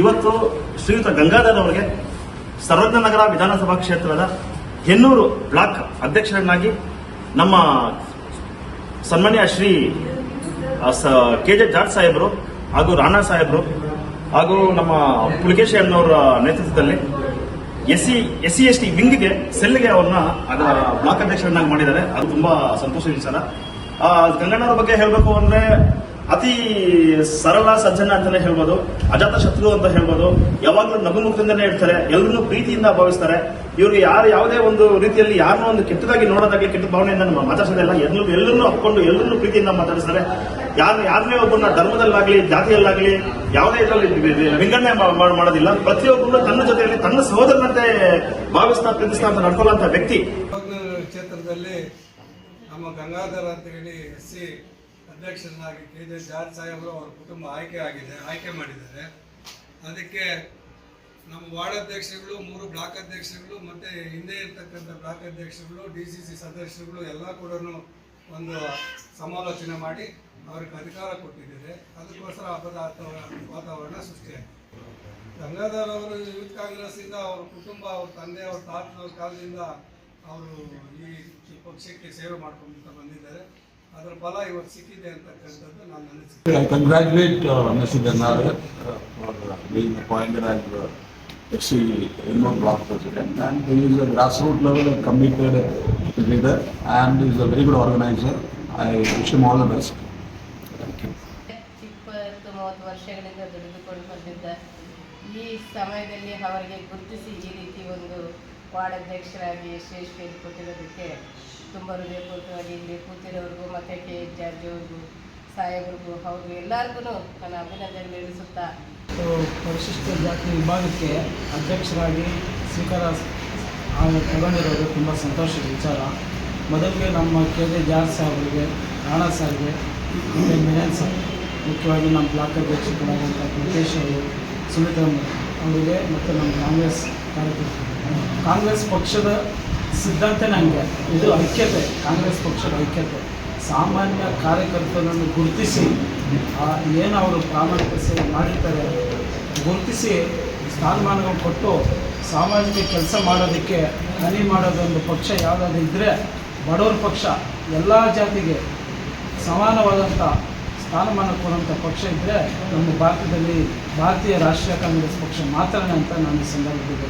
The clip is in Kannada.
ಇವತ್ತು ಶ್ರೀಯುತ ಗಂಗಾಧರ್ ಅವರಿಗೆ ಸರ್ವಜ್ಞ ನಗರ ವಿಧಾನಸಭಾ ಕ್ಷೇತ್ರದ ಹೆನ್ನೂರು ಬ್ಲಾಕ್ ಅಧ್ಯಕ್ಷರನ್ನಾಗಿ ನಮ್ಮ ಸನ್ಮಾನ್ಯ ಶ್ರೀ ಕೆ ಜೆ ಜಾಟ್ ಸಾಹೇಬರು ಹಾಗೂ ರಾಣಾ ಸಾಹೇಬರು ಹಾಗೂ ನಮ್ಮ ಪುಲಿಕೇಶಿ ಅಣ್ಣವರ ನೇತೃತ್ವದಲ್ಲಿ S C S C S T ವಿಂಗ್ಗೆ ಸೆಲ್ಗೆ ಅವ್ರನ್ನ ಅದರ ಬ್ಲಾಕ್ ಅಧ್ಯಕ್ಷರನ್ನಾಗಿ ಮಾಡಿದ್ದಾರೆ. ಅದು ತುಂಬಾ ಸಂತೋಷ ವಿಚಾರ. ಗಂಗಣ್ಣವ್ರ ಬಗ್ಗೆ ಹೇಳಬೇಕು ಅಂದ್ರೆ ಅತಿ ಸರಳ ಸಜ್ಜನ ಅಂತಾನೆ ಹೇಳ್ಬೋದು, ಅಜಾತ ಶತ್ರು ಅಂತ ಹೇಳ್ಬೋದು, ಯಾವಾಗಲೂ ನಗುಮುಖದಿಂದನೇ ಇರ್ತಾರೆ ಎಲ್ಲರೂ ಪ್ರೀತಿಯಿಂದ ಭಾವಿಸ್ತಾರೆ. ಇವ್ರಿಗೆ ಯಾರು ಯಾವುದೇ ಒಂದು ರೀತಿಯಲ್ಲಿ ಯಾರನ್ನೂ ಒಂದು ಕೆಟ್ಟದಾಗಿ ನೋಡೋದಾಗಿ ಕೆಟ್ಟ ಭಾವನೆಯಿಂದ ನಮ್ಮ ಮಾತಾಡ್ಸೋದಿಲ್ಲ ಎಲ್ಲರೂ ಎಲ್ಲರನ್ನೂ ಹಾಕೊಂಡು ಎಲ್ಲರನ್ನೂ ಪ್ರೀತಿಯಿಂದ ಮಾತಾಡಿಸ್ತಾರೆ. ಯಾರು ಯಾರನ್ನೇ ಒಬ್ಬನ ಧರ್ಮದಲ್ಲಾಗ್ಲಿ, ಜಾತಿಯಲ್ಲಾಗ್ಲಿ, ಯಾವುದೇ ಇದರಲ್ಲಿ ವಿಂಗಡಣೆ ಮಾಡೋದಿಲ್ಲ. ಪ್ರತಿಯೊಬ್ಬರು ತನ್ನ ಜೊತೆಯಲ್ಲಿ ತನ್ನ ಸಹೋದರನಂತೆ ಭಾವಿಸ್ತಾ, ಪ್ರೀತಿಸ್ತಾ ಅಂತ ನಡ್ಕೊಳ್ಳುವಂತ ವ್ಯಕ್ತಿ. ಕ್ಷೇತ್ರದಲ್ಲಿ ನಮ್ಮ ಗಂಗಾಧರ ಅಂತ ಹೇಳಿ ಎಸ್ ಸಿ ಅಧ್ಯಕ್ಷರನ್ನಾಗಿ ಕೆ ಜೆ ಜಾರ್ಜ್ ಸಾಹೇಬರು ಅವರ ಕುಟುಂಬ ಆಯ್ಕೆ ಆಗಿದೆ, ಆಯ್ಕೆ ಮಾಡಿದ್ದಾರೆ. ಅದಕ್ಕೆ ನಮ್ಮ ವಾರ್ಡ್ ಅಧ್ಯಕ್ಷರುಗಳು, ಮೂರು ಬ್ಲಾಕ್ ಅಧ್ಯಕ್ಷರುಗಳು, ಮತ್ತು ಹಿಂದೆ ಇರ್ತಕ್ಕಂಥ ಬ್ಲಾಕ್ ಅಧ್ಯಕ್ಷರುಗಳು, ಡಿ ಸಿ ಸಿ ಸದಸ್ಯರುಗಳು ಎಲ್ಲ ಕೂಡ ಒಂದು ಸಮಾಲೋಚನೆ ಮಾಡಿ ಅವ್ರಿಗೆ ಅಧಿಕಾರ ಕೊಟ್ಟಿದ್ದಾರೆ. ಅದಕ್ಕೋಸ್ಕರ ಹಬ್ಬದ ವಾತಾವರಣ ಸೃಷ್ಟಿಯಾಗಿದೆ. ಗಂಗಾಧರ್ ಅವರು ಯೂತ್ ಕಾಂಗ್ರೆಸ್ಸಿಂದ ಅವ್ರ ಕುಟುಂಬ, ಅವ್ರ ತಂದೆ, ಅವ್ರ ತಾತನವ್ರ ಕಾಲದಿಂದ ಅವರು ಈ ಪಕ್ಷಕ್ಕೆ ಸೇವೆ ಮಾಡ್ಕೊಂತ ಬಂದಿದ್ದಾರೆ. ಅದರ ಫಲ ಇವತ್ತು ಸಿಕ್ಕಿದೆ ಅಂತಕ್ಕಂಥದ್ದು ನಾನು ಅನಿಸಿಕೆ I congratulate uh, Mr. Ganadhar uh, for uh, being appointed as uh, FC Innova Block President and he is a grassroots level and committed leader and he is a very good organizer. I wish him all the best. Thank you. ಇಪ್ಪತ್ತು ಮೂವತ್ತು ವರ್ಷಗಳಿಂದ ದುಡಿದುಕೊಂಡು ಬಂದಿದ್ದ ಈ ಸಮಯದಲ್ಲಿ ಅವರಿಗೆ ಗುರುತಿಸಿ ಈ ರೀತಿ ಒಂದು ವಾರ್ಡ್ ಅಧ್ಯಕ್ಷರಾಗಿ ಯಶಸ್ವಿಯಲ್ಲಿ ಕೊಟ್ಟಿರೋದಕ್ಕೆ ತುಂಬ ಹೃದಯಪೂರ್ವಕವಾಗಿ ಇಲ್ಲಿ ಕೂತಿರೋರಿಗೂ ಮತ್ತು ಕೆ. ಎಚ್ ಜಾರ್ಜ್ ಅವ್ರಿಗೂ ಸಾಹೇಬ್ರಿಗೂ ಅವ್ರಿಗೂ ಎಲ್ಲರಿಗೂ ನನ್ನ ಅಭಿನಂದನೆ ತಿಳಿಸುತ್ತಾ ಪರಿಶಿಷ್ಟ ಜಾತಿ ವಿಭಾಗಕ್ಕೆ ಅಧ್ಯಕ್ಷರಾಗಿ ಸ್ವೀಕಾರ ತಗೊಂಡಿರೋದು ತುಂಬ ಸಂತೋಷದ ವಿಚಾರ. ಮೊದಲಿಗೆ ನಮ್ಮ ಕೆ. ಜೆ ಜಾರ್ಜ್ ಸಾಹೇಬರಿಗೆ, ರಾಣಾ ಸಾಹೇಬ್ಗೆ, ಮತ್ತು ಮುಖ್ಯವಾಗಿ ನಮ್ಮ ಬ್ಲಾಕ್ ಅಧ್ಯಕ್ಷರಾದಂಥ ಅವರು ಸುಮಿತ್ರಮ್ಮ ಅವರಿಗೆ ಮತ್ತು ನಮ್ಮ ಕಾಂಗ್ರೆಸ್ ಕಾಂಗ್ರೆಸ್ ಪಕ್ಷದ ಸಿದ್ಧಾಂತ ನನಗೆ ಇದು ಐಕ್ಯತೆ, ಕಾಂಗ್ರೆಸ್ ಪಕ್ಷದ ಐಕ್ಯತೆ. ಸಾಮಾನ್ಯ ಕಾರ್ಯಕರ್ತರನ್ನು ಗುರುತಿಸಿ ಏನು ಅವರು ಪ್ರಾಮಾಣಿಕ ಸೇವೆ ಮಾಡಿರ್ತಾರೆ, ಗುರುತಿಸಿ ಸ್ಥಾನಮಾನಗಳು ಕೊಟ್ಟು ಸಾಮಾಜಿಕ ಕೆಲಸ ಮಾಡೋದಕ್ಕೆ, ಹನಿ ಮಾಡೋದೊಂದು ಪಕ್ಷ ಯಾವುದಾದ್ರು ಇದ್ದರೆ ಬಡವರ ಪಕ್ಷ, ಎಲ್ಲ ಜಾತಿಗೆ ಸಮಾನವಾದಂಥ ಸ್ಥಾನಮಾನ ಕೊಡುವಂಥ ಪಕ್ಷ ಇದ್ದರೆ ನಮ್ಮ ಭಾರತದಲ್ಲಿ ಭಾರತೀಯ ರಾಷ್ಟ್ರೀಯ ಕಾಂಗ್ರೆಸ್ ಪಕ್ಷ ಮಾತ್ರನೇ ಅಂತ ನಾನು ಈ ಸಂದರ್ಭದಲ್ಲಿ